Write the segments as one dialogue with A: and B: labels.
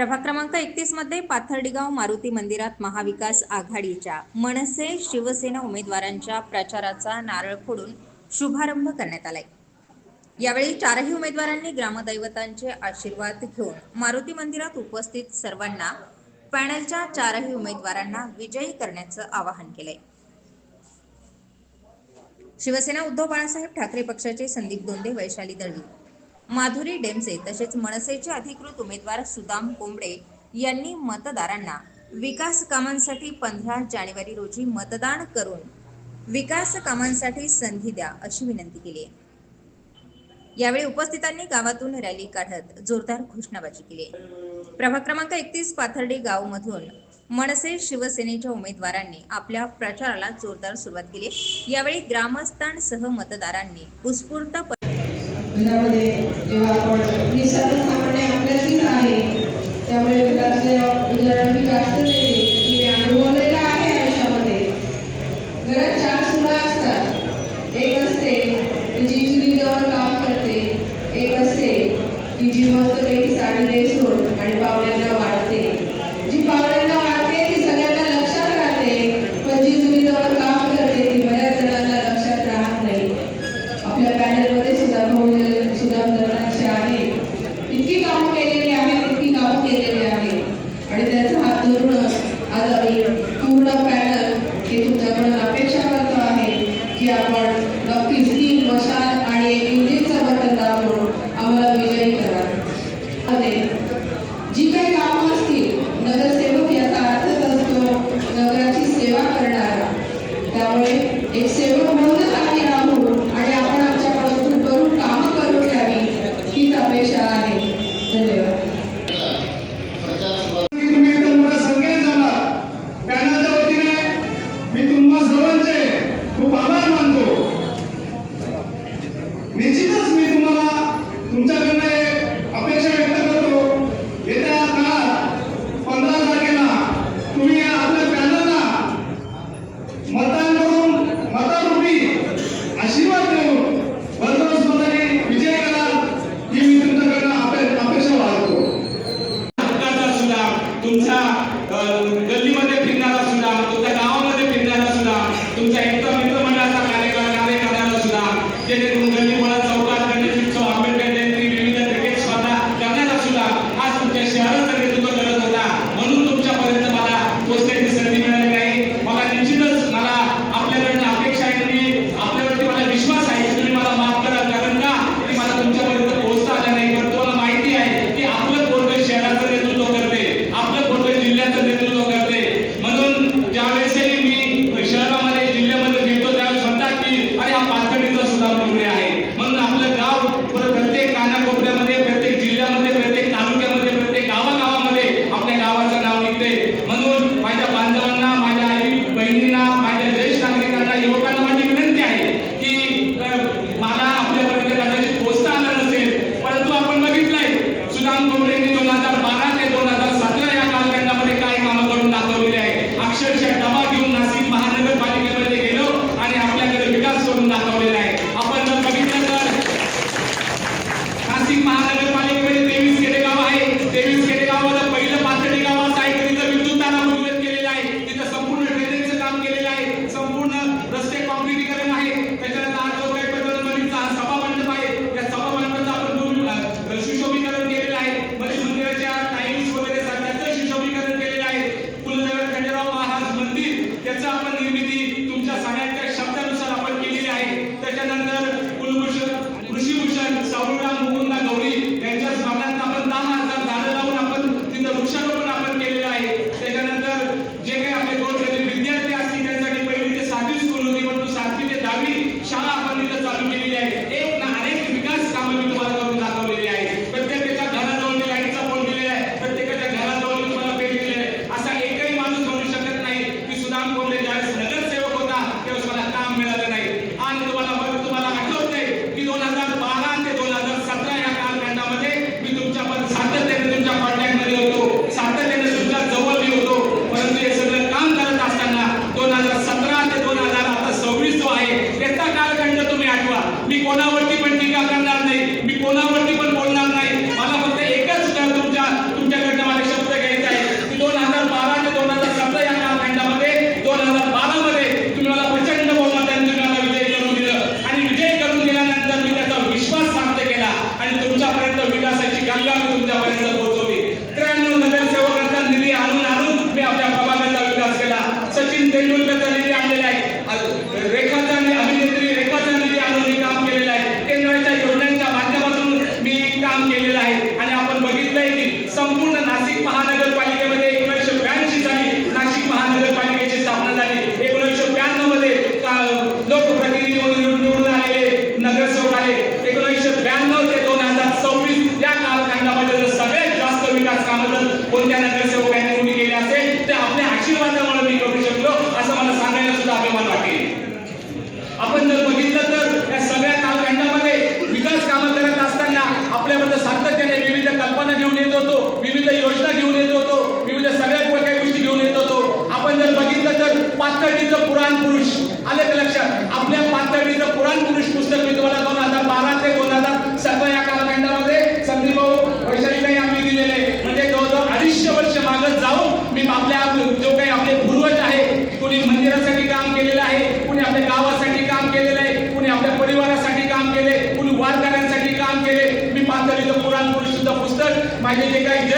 A: प्रभाग क्रमांक एकतीसमध्ये पाथर्डीगाव मारुती मंदिरात महाविकास आघाडीच्या मनसे शिवसेना उमेदवारांच्या प्रचाराचा नारळ फोडून शुभारंभ करण्यात आलाय. यावेळी चारही उमेदवारांनी ग्रामदैवतांचे आशीर्वाद घेऊन मारुती मंदिरात उपस्थित सर्वांना पॅनलच्या चारही उमेदवारांना विजयी करण्याचं आवाहन केलंय. शिवसेना उद्धव बाळासाहेब ठाकरे पक्षाचे संदीप दोंदे वैशाली दळवी माधुरी डेमसे तसेच मनसेचे अधिकृत उमेदवार सुदाम कोंबडे यांनी मतदारांना विकास कामांसाठी पंधरा जानेवारी रोजी मतदान करून विकास कामांसाठी संधी द्या अशी विनंती केली आहे. यावेळी उपस्थितांनी गावातून रॅली काढत जोरदार घोषणाबाजी केली प्रभाग क्रमांक एकतीस पाथर्डी गाव मधून मनसे शिवसेनेच्या उमेदवारांनी आपल्या प्रचाराला जोरदार सुरुवात केली यावेळी ग्रामस्थांसह मतदारांनी उत्स्फूर्त
B: घरामध्ये जेव्हा आपण निसर्ग सामान्य आपल्याशीच आहे त्यामुळे घरातल्या उदाहरण मी जास्त नाही मी अनुभवलेलं आहे आयुष्यामध्ये. घरात चार सुना असतात. एक असते की जी चुलीवर काम करते एक असते की जी मस्त काही साडी नेसून आणि पाहुण्यांना वाढते. जी पाहुण्यांना इतकी कामं केलेली आहेत इतकी कामं केलेली आहेत आणि त्याचा हा पूर्ण आज आम्ही पूर्ण पॅनल हे तुमच्याकडून अपेक्षा करतो आहे की आपण नक्कीच तीन मशाल आणि एक बटन दाबून आम्हाला विजयी करा जी काही कामं असतील नगरसेवक याचा अर्थच असतो नगराची सेवा करणारा. त्यामुळे एक सेवक नाशिक महानगरपालिकेकडे तेवीस खेडेगाव आहे
C: तेवीस खेडेगावाला पहिलं पाथर्डी गावात आहे. तिथं विद्युत दाना केलेलं आहे. तिथं संपूर्ण ड्रेनेजचं काम केलेलं आहे. संपूर्ण रस्ते कॉन्क्रिटीकरण आहे. त्याच्यानंतर आज मंडप आहे. त्या सभा आपण दोन सुशोभीकरण केलेलं आहे. म्हणजे मंदिराच्या टाईल्स वगैरे त्याचं सुशोभीकरण केलेलं आहे. कुलनगर खंडेराव महाराज मंदिर त्याचं आपण निर्मिती तुमच्या सगळ्यांच्या शब्दानुसार आपण केलेली आहे. त्याच्यानंतर Kulbhushan ऋषीभूषण Savalram Nauri, Rangers, Ramana फायदे जे काही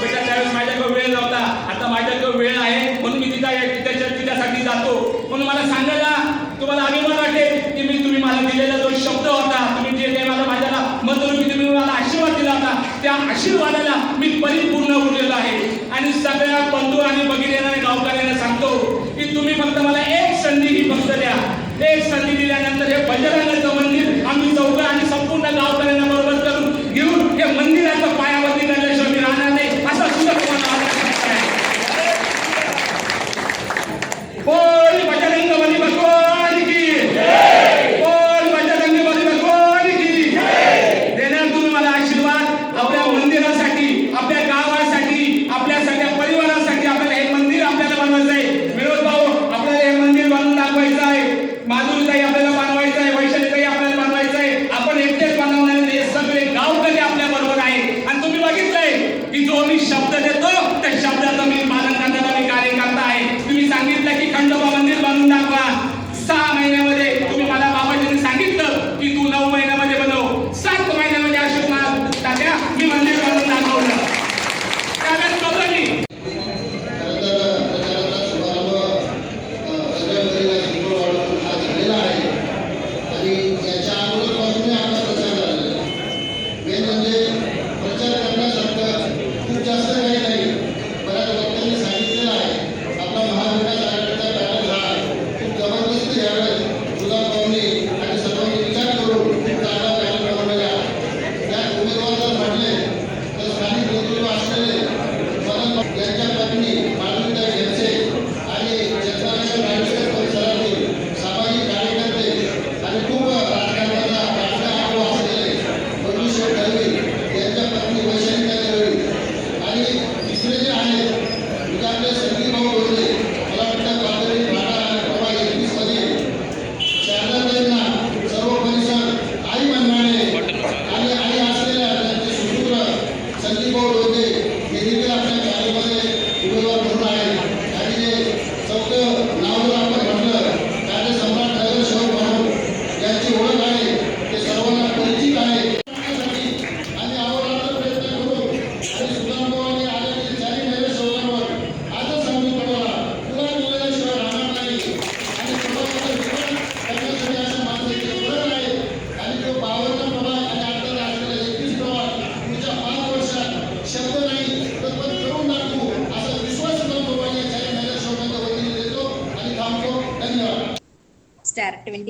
C: बेटा त्यावेळेस माझ्याकडे वेळ नव्हता. आता माझ्याकडे वेळ आहे म्हणून मी तिथं त्याच्या तिच्यासाठी जातो. म्हणून मला सांगायला तुम्हाला अभिमान वाटेल की मी तुम्ही मला दिलेला जो शब्द होता तुम्ही जे काही मला माझ्याला मत तुम्ही मला आशीर्वाद दिला होता त्या आशीर्वादाला मी परिपूर्ण उरलेलो आहे. आणि सगळ्या बंधू आणि बघितलेला आणि गावकऱ्यांना सांगतो की तुम्ही फक्त मला एक संधी ही फक्त द्या. एक संधी दिल्यानंतर हे बजरंग मंदिर आम्ही चौघं आणि संपूर्ण गावकऱ्यांना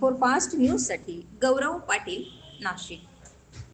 A: फोर फास्ट न्यूजसाठी गौरव पाटील नाशिक.